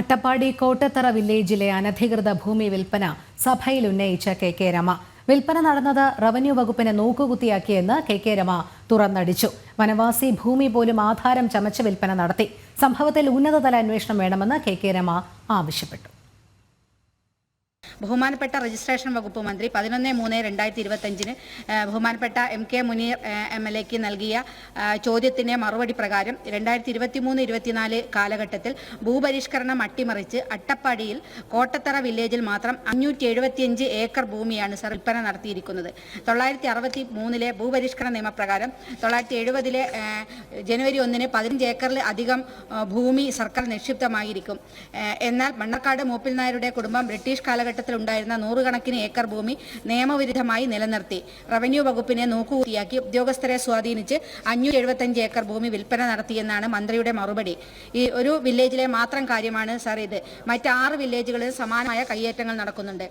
അട്ടപ്പാടി കോട്ടത്തറ വില്ലേജിലെ അനധികൃത ഭൂമി വിൽപ്പന സഭയിൽ ഉന്നയിച്ച കെ കെ രമ. വിൽപ്പന നടന്നത് റവന്യൂ വകുപ്പിനെ നോക്കുകുത്തിയാക്കിയെന്ന് കെ കെ രമ തുറന്നടിച്ചു. വനവാസി ഭൂമി പോലും ആധാരം ചമച്ച് വിൽപ്പന നടത്തി. സംഭവത്തിൽ ഉന്നതതല അന്വേഷണം വേണമെന്ന് കെ കെ രമ ആവശ്യപ്പെട്ടു. ബഹുമാനപ്പെട്ട രജിസ്ട്രേഷൻ വകുപ്പ് മന്ത്രി പതിനൊന്ന് മൂന്ന് രണ്ടായിരത്തി ഇരുപത്തഞ്ചിന് ബഹുമാനപ്പെട്ട M K Muneer M L എക്ക് നൽകിയ ചോദ്യത്തിന് മറുപടി പ്രകാരം രണ്ടായിരത്തി ഇരുപത്തി മൂന്ന് ഇരുപത്തിനാല് കാലഘട്ടത്തിൽ ഭൂപരിഷ്കരണം അട്ടിമറിച്ച് അട്ടപ്പാടിയിൽ കോട്ടത്തറ വില്ലേജിൽ മാത്രം അഞ്ഞൂറ്റി എഴുപത്തിയഞ്ച് ഏക്കർ ഭൂമിയാണ് സർ വിൽപ്പന നടത്തിയിരിക്കുന്നത്. തൊള്ളായിരത്തി അറുപത്തി മൂന്നിലെ ഭൂപരിഷ്കരണ നിയമപ്രകാരം തൊള്ളായിരത്തി എഴുപതിലെ ജനുവരി ഒന്നിന് പതിനഞ്ച് ഏക്കറിൽ അധികം ഭൂമി സർക്കാർ നിക്ഷിപ്തമായിരിക്കും. എന്നാൽ മണ്ണക്കാട് മൂപ്പിൽ നായരുടെ കുടുംബം ബ്രിട്ടീഷ് കാലഘട്ടത്തിൽ ഉണ്ടായിരുന്ന നൂറുകണക്കിന് ഏക്കർ ഭൂമി നിയമവിരുദ്ധമായി നിലനിർത്തി. റവന്യൂ വകുപ്പിനെ നോക്കുകൂത്തിയാക്കി ഉദ്യോഗസ്ഥരെ സ്വാധീനിച്ച് അഞ്ഞൂറ്റി എഴുപത്തഞ്ച് ഏക്കർ ഭൂമി വിൽപ്പന നടത്തിയെന്നാണ് മന്ത്രിയുടെ മറുപടി. ഈ ഒരു വില്ലേജിലെ മാത്രം കാര്യമാണ് സാർ ഇത്. മറ്റ് ആറ് വില്ലേജുകളിൽ സമാനമായ കയ്യേറ്റങ്ങൾ നടക്കുന്നുണ്ട്.